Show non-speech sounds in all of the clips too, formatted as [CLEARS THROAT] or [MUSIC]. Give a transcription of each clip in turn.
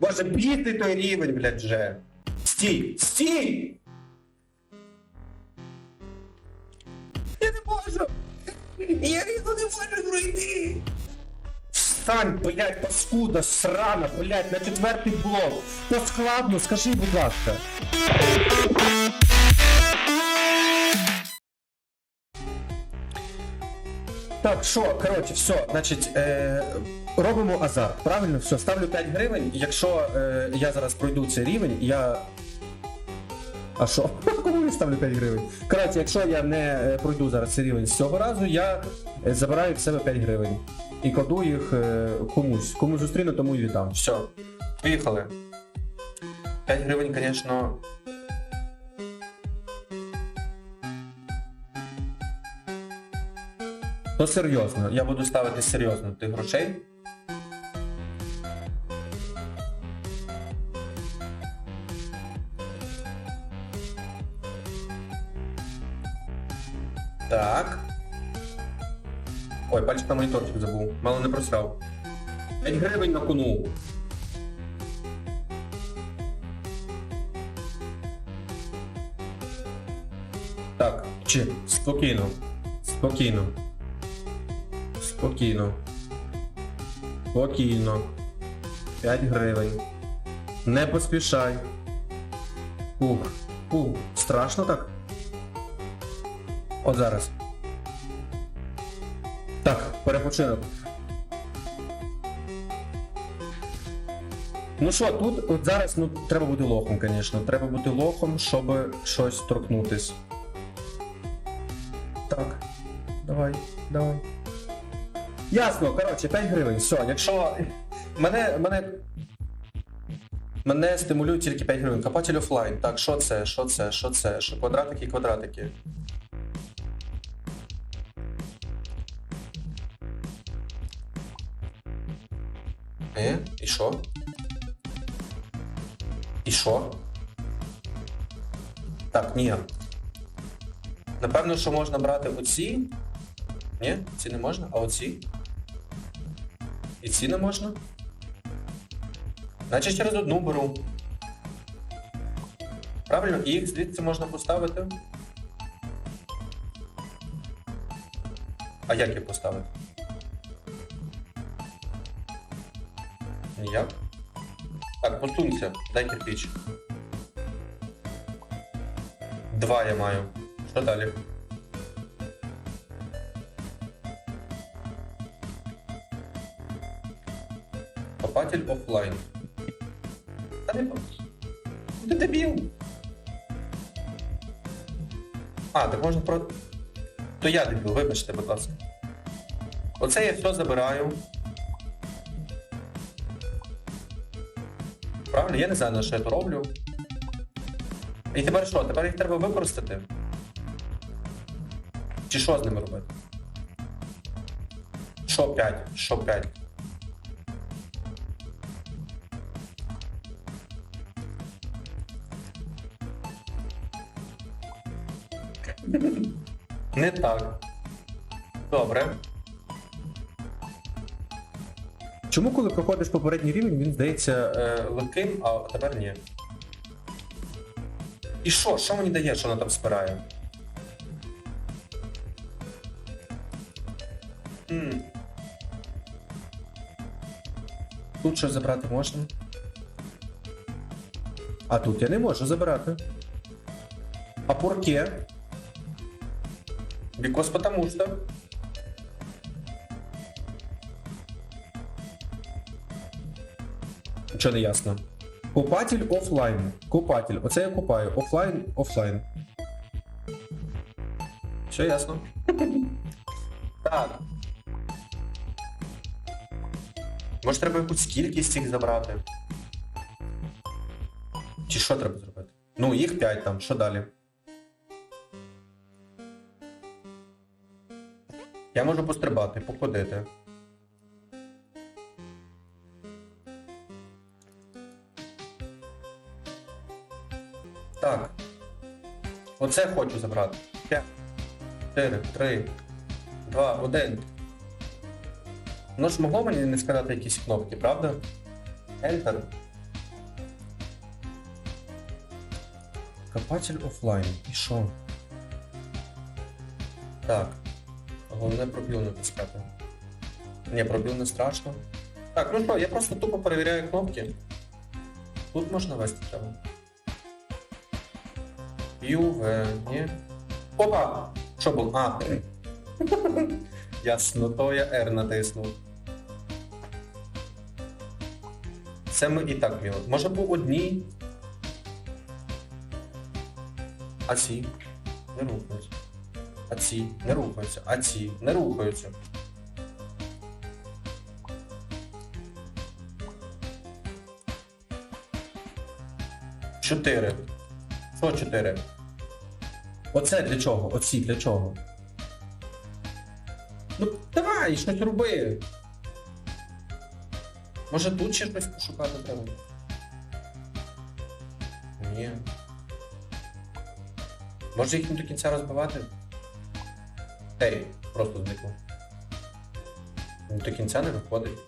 Боже, бійте той рівень, блядь, вже. Стій! Стій! Я не можу! Я його не можу пройти! Встань, блядь, паскуда, срана, блядь, на четвертий блок. По складно, скажи, будь ласка. Так, що, коротше, все, значить, е, робимо азарт. Правильно, все, ставлю 5 гривень. Якщо е, я зараз пройду цей рівень, я. А що? [LAUGHS] Кому я ставлю 5 гривень? Коротше, якщо я не е, пройду зараз цей рівень з цього разу, я е, забираю в себе 5 гривень. І кладу їх е, комусь. Кому зустріну, тому і віддам. Все, поїхали. 5 гривень, звісно. То серйозно, я буду ставити серйозно тих грошей. Так. Ой, пальчик на моніторчик забув. Мало не просрав. 5 гривень на кону. Так, чи спокійно. Спокійно. Спокійно. Спокійно. 5 гривень. Не поспішай. Ух, ух, страшно так? От зараз. Так, перепочинок. Ну що, тут от зараз ну, треба бути лохом, звісно. Треба бути лохом, щоб щось торкнутись. Так, давай, давай. Ясно, коротше, 5 гривень. Все, якщо. Мене. Мене. Мене стимулюють тільки 5 гривень. Копатель офлайн. Так, що це? Що це? Що це? Що квадратики, квадратики. Е? І що? І що? Так, ні. Напевно, що можна брати оці. Ні, ці не можна, а оці. І ці не можна. Значить через одну беру. Правильно, і їх звідси можна поставити. А як їх поставити? Ніяк. Так, посунься, дай кирпич. Два я маю. Що далі? Копатель офлайн. Та не... А, так можна про... То я дебіл, вибачте, будь ласка. Оце я все забираю. Правильно, я не знаю, на що я то роблю. І тепер що? Тепер їх треба використати? Чи що з ними робити? Що 5? Що 5? Не так. Добре. Чому, коли проходиш попередній рівень, він здається е, легким, а тепер ні? І що? Що мені дає, що вона там спирає? М. Тут щось забрати можна? А тут я не можу забирати. А порке? Because потому что. Нічого не ясно. Купатель офлайн. Купатель. Оце я купаю. Офлайн, офлайн. Все ясно. [LAUGHS] Так. Може треба якусь кількість їх забрати? Чи що треба зробити? Ну, їх 5 там, що далі? Я можу пострибати, походити. Так. Оце хочу забрати. 5, 4, 3, 2, 1. Воно ж могло мені не сказати якісь кнопки, правда? Enter. Копатель офлайн. І що? Так. Головне пробіл не пускати. Ні, пробіл не страшно. Так, ну що, я просто тупо перевіряю кнопки. Тут можна вести треба. UV, ні. Опа! Що було? А. Ясно, то я R натиснув. Це ми і так вміли. Може по одній. А ці не рухаються. А ці не рухаються. А ці не рухаються. Чотири. Що чотири? Оце для чого? Оці для чого? Ну, давай, щось роби. Може тут ще щось пошукати треба? Ні. Може їх не до кінця розбивати? Ей, просто зникло. До кінця не виходить.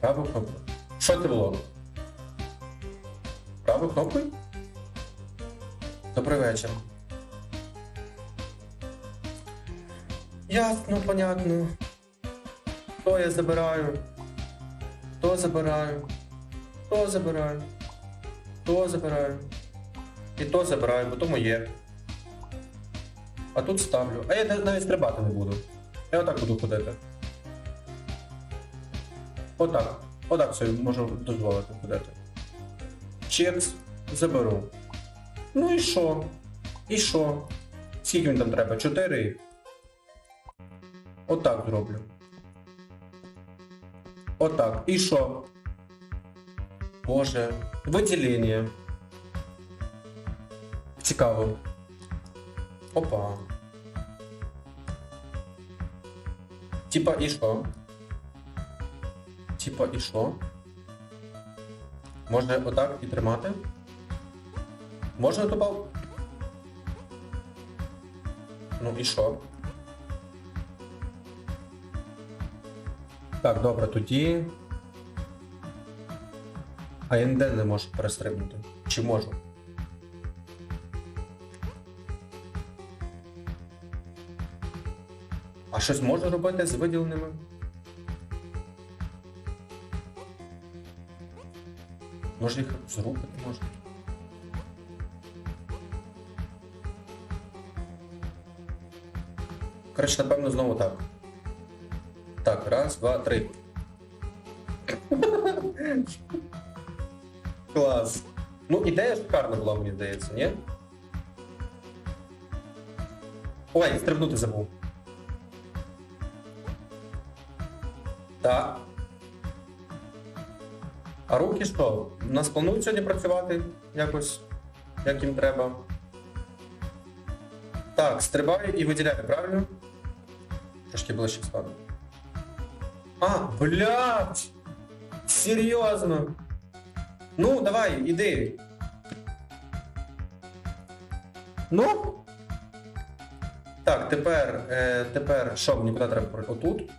Правою кнопкою. Що це було? Правою кнопкою? Добрий вечір. Понятно. То я забираю. То забираю. То забираю. То забираю. І то забираю, бо то моє. А тут ставлю. А я навіть стрибати не буду. Я отак буду ходити. Отак. Отак собі можу дозволити ходити. Чекс заберу. Ну і що? І що? Скільки він там треба? Чотири? Отак зроблю. Отак. І що? Боже. Виділення. Цікаво. Опа. Типа і що? Типа і що? Можна отак і тримати? Можна добав? Ну і що? Так, добре, тоді. А я не можу перестрибнути. Чи можу? А щось можу робити з виділеними? Може їх зрубати можна? Коротше, напевно, знову так. Так, раз, два, три. Клас. Ну, ідея шикарна була, мені здається, ні? Ой, стрибнути забув. Так. А руки що? У нас планують сьогодні працювати якось, як їм треба. Так, стрибаю і виділяю, правильно? Трошки ближче стану. А, блядь! Серйозно? Ну, давай, іди. Ну? Так, тепер, е, тепер що мені куди треба пройти? Отут.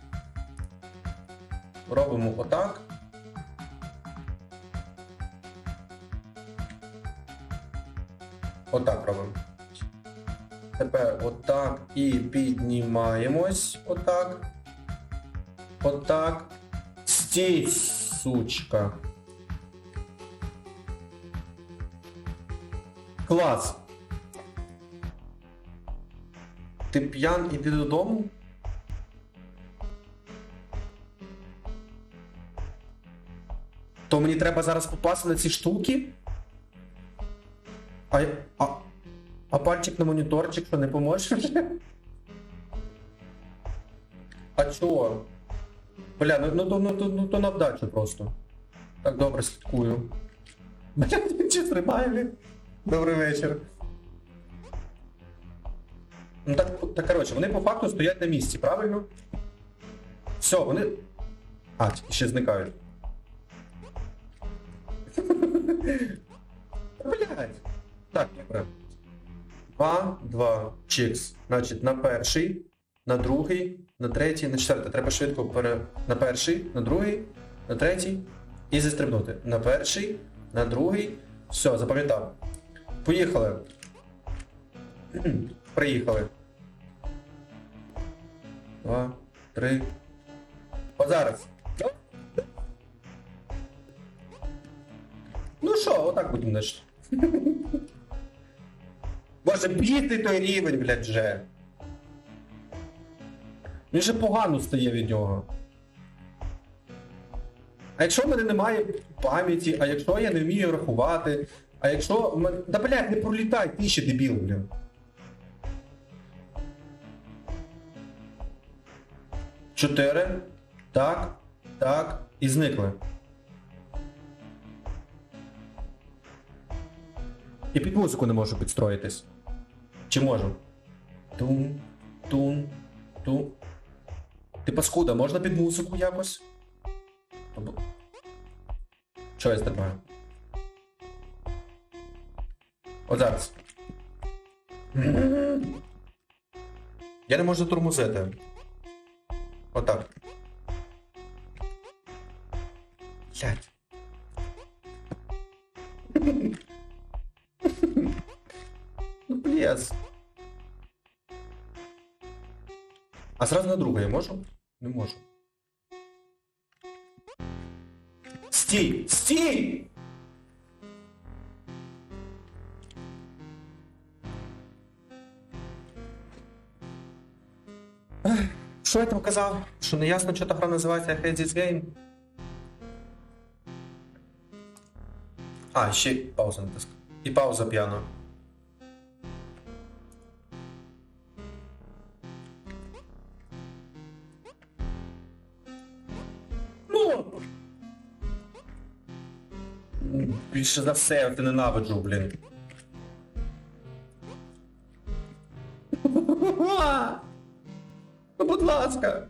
Робимо отак. Отак робимо. Тепер отак і піднімаємось. Отак. Отак. Стій, сучка. Клас. Ти п'ян, іди додому? То мені треба зараз попасти на ці штуки? А, а, а пальчик на моніторчик що не поможе? [LAUGHS] А чого? Бля, ну, ну, ну, ну, ну, то на вдачу просто. Так добре слідкую. Бля, [LAUGHS] чи стрибає, блін? Добрий вечір. Ну так, так коротше, вони по факту стоять на місці, правильно? Все, вони. А, ще зникають. [LAUGHS] Блядь. Так, добре. Два, два, чікс. Значить, на перший, на другий, на третій, на четвертий. Треба швидко пере... на перший, на другий, на третій і застрибнути. На перший, на другий. Все, запам'ятав. Поїхали. [CLEARS THROAT] Приїхали. Два, три. О, зараз. Ну що, отак будемо значить. [LAUGHS] Боже, бійте той рівень, блядь, вже. Він же погано стає від нього. А якщо в мене немає пам'яті, а якщо я не вмію рахувати, а якщо... Да блядь, не пролітай, ти ще дебіл, блін. Чотири. Так, так. І зникли. І під музику не можу підстроїтись. Чи можу? Тун, тун, тун. Ти паскуда, можна під музику якось? Що я стрибаю? От зараз. Я не можу тормозити. Отак. Блять. Ну, блес. А сразу на друга я можу? Не можу. Стій! Стій! Що я там казав? Що не ясно, що та гра називається Hades Game? А, ще пауза натиск. І пауза п'яно. Більше за все я ти ненавиджу, блін. Ну, [LAUGHS] будь ласка.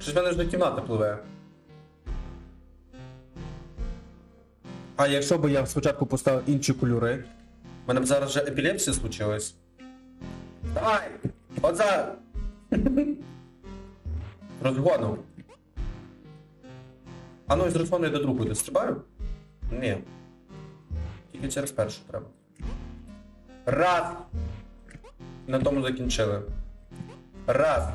Щось в мене ж до кімнати пливе. А якщо б я спочатку поставив інші кольори? У мене б зараз вже епілепсія случилась. Давай! От зараз! [LAUGHS] Розгону. А ну і з розгону я до другої дострибаю? Ні. Тільки через першу треба. Раз! На тому закінчили. Раз.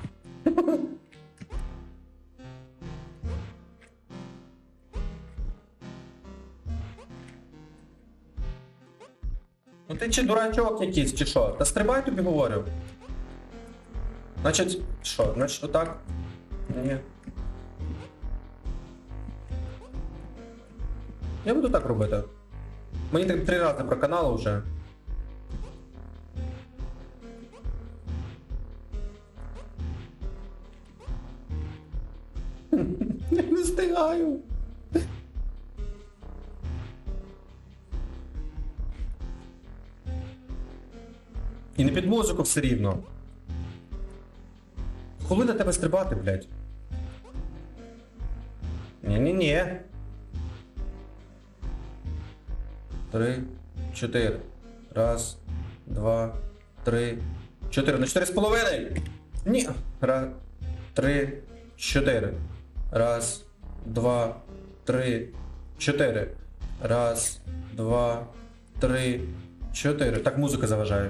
Ну ти чи дурачок якийсь, чи що? Та стрибай тобі говорю. Значить, що? Значить отак? Ні. Я буду так робити. Мені так три рази проканало вже. [LAUGHS] Я не встигаю. І не під музику все рівно. Коли на тебе стрибати, блядь? Ні-ні-ні. Три, чотири. Раз, два, три, чотири. На чотири з половиною. Ні. Раз, три, чотири. Раз, два, три, чотири. Раз, два, три, чотири. Так, музика заважає.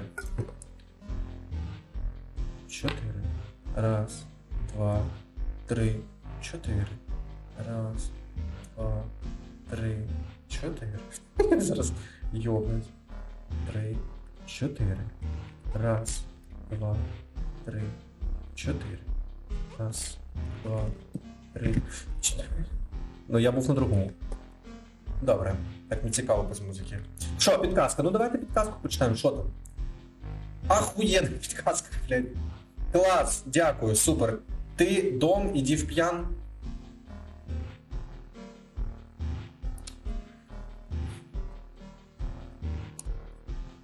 Чотири. Раз, два, три, чотири. Раз, два, три, чотири. [LAUGHS] Зараз йобнуть. Три, чотири. Раз, два, три, чотири. Раз, два, три, чотири. Ну я був на другому. Добре. Так не цікаво без музики. Що, підказка? Ну давайте підказку почитаємо, що там. Ахуєнна підказка, блядь. Клас, дякую, супер. Ти дом, іди в п'ян.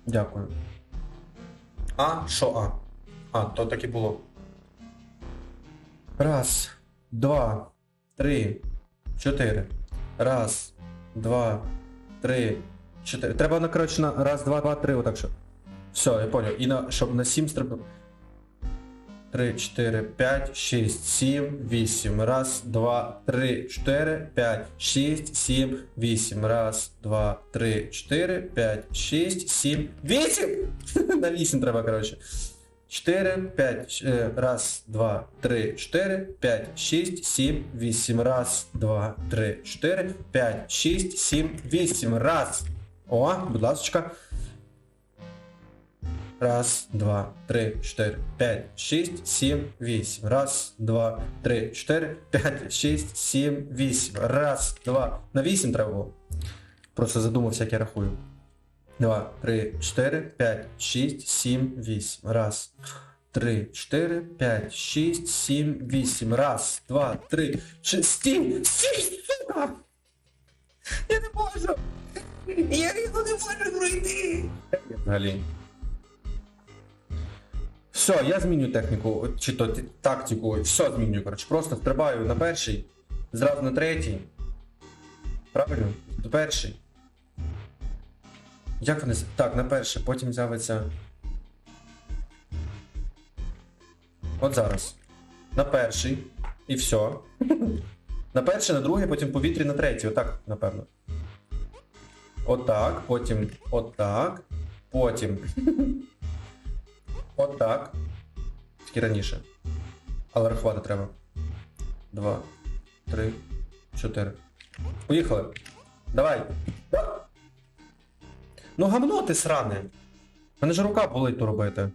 Дякую. А, що А? А, то так і було. Раз, два, три, чотири. Раз, два, три, чотири. Треба на, коротше, на раз, два, два, три, отак що. Все, я понял. І на, щоб на сім стрибнув. 3, 4, 5, 6, 7, 8. Раз, два, три, 4, 5, 6, 7, 8. Раз, два, три, 4, 5, 6, 7, 8! На 8 треба, коротше. 4, 5, е, раз, два, три, 4, 5, 6, 7, 8. Раз, два, три, 4, 5, 6, 7, 8. Раз. О, будь ласочка. Раз, два, три, чотири, п'ять, шість, сім, вісім. Раз, два, три, чотири, п'ять, шість, сім, вісім. Раз, два. На вісім треба було. Просто задумався, як я рахую. Два, три, чотири, п'ять, шість, сім, вісім. Раз, три, чотири, п'ять, шість, сім, вісім. Раз, два, три, шість, сім, сім! Я не можу! Я його не можу пройти! Взагалі. Все, я зміню техніку, чи то тактику, все змінюю, коротше. Просто стрибаю на перший, зразу на третій. Правильно? На перший. Як вони. Так, на перший, потім з'явиться. От зараз. На перший. І все. На перший, на другий, потім повітрі на третій. Отак, напевно. Отак, потім отак. Потім. Отак. Тільки раніше. Але рахувати треба. Два, три, чотири. Поїхали. Давай. Да. Ну гамно ти сране. Мене ж рука болить то робити.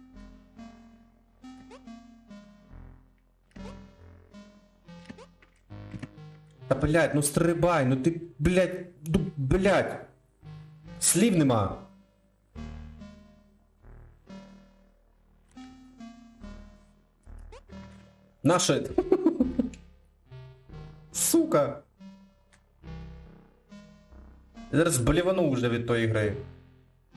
Та блядь, ну стрибай, ну ти, блядь, ну, блядь. Слів нема. Наше. Сука. Я зараз блівану вже від тої гри.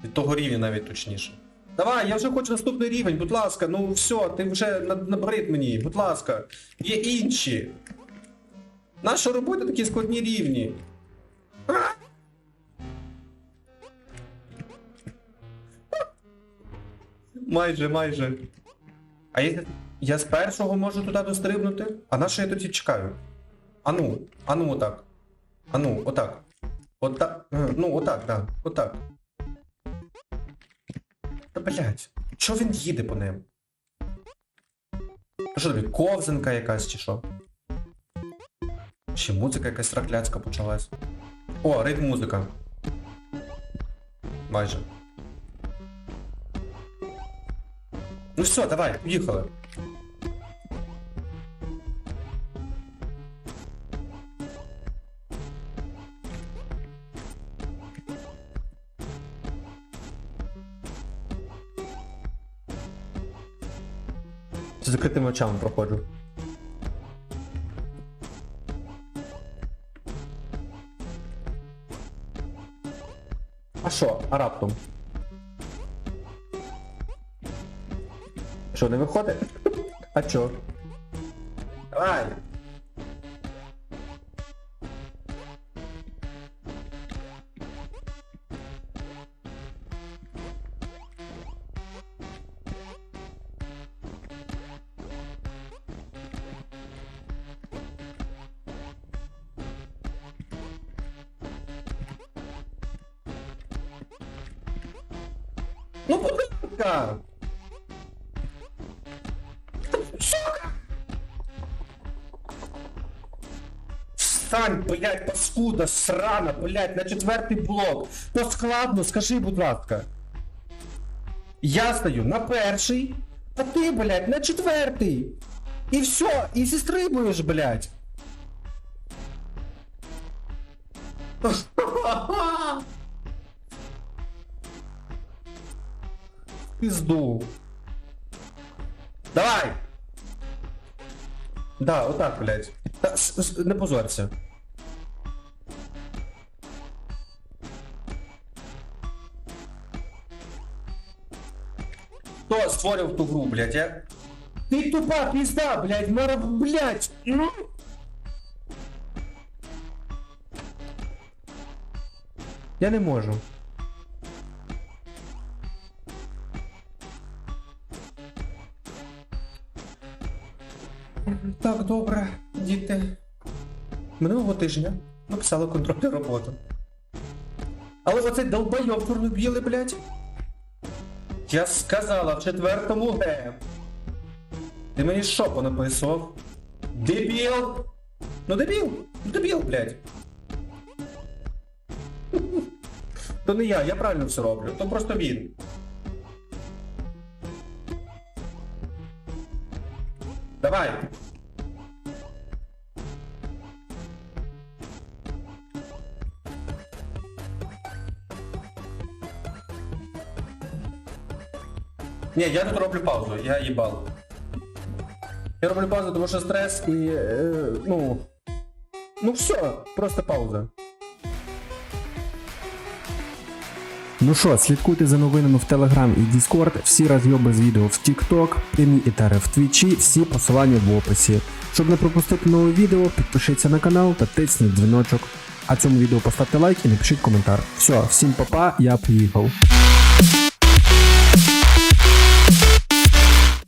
Від того рівня навіть точніше. Давай, я вже хочу наступний рівень, будь ласка, ну все, ти вже на- набрид мені, будь ласка. Є інші. Нащо робити такі складні рівні? А? Майже, майже. А я, я з першого можу туди дострибнути? А на що я тоді чекаю? Ану, ану отак. Ану, отак. Отак. Е, Ну, отак, да. Отак. Та блять, чого він їде по ним? Що тобі, ковзанка якась чи що? Чи музика якась тракляцька почалась? О, ритм музика. Майже. Ну все, давай, поїхали. З очами проходжу. А що? А раптом? Що, не виходить? [LAUGHS] А чо? Давай! Ну, будь ласка! Встань, блядь, паскуда, срана, блядь, на четвертий блок. То складно, скажи, будь ласка. Я стою на перший, а ти, блядь, на четвертий. І все, і зістрибуєш, блядь. [LAUGHS] Пизду. Давай! Да, отак, блядь. Та, с- с- не позорься. Хто створив ту гру, блядь, я? Ти тупа пізда, блядь, мара, блядь! Ну! Я не можу. Добре, діти. Минулого тижня ми писали контрольну роботу. Але оцей долбойоб чорно-білий, блядь. Я сказала в четвертому Г. Ти мені що понаписував? Дебіл! Ну дебіл! Ну дебіл, блядь. [LAUGHS] То не я, я правильно все роблю, то просто він. Давай. Ні, я тут роблю паузу, я їбал. Я роблю паузу, тому що стрес і. Е, ну. Ну все, просто пауза. Ну що, слідкуйте за новинами в Telegram і Discord, всі розйоби з відео в TikTok, прямі етери в Твічі, всі посилання в описі. Щоб не пропустити нове відео, підпишіться на канал та тисніть дзвіночок. А цьому відео поставте лайк і напишіть коментар. Все, всім па-па, я поїхав.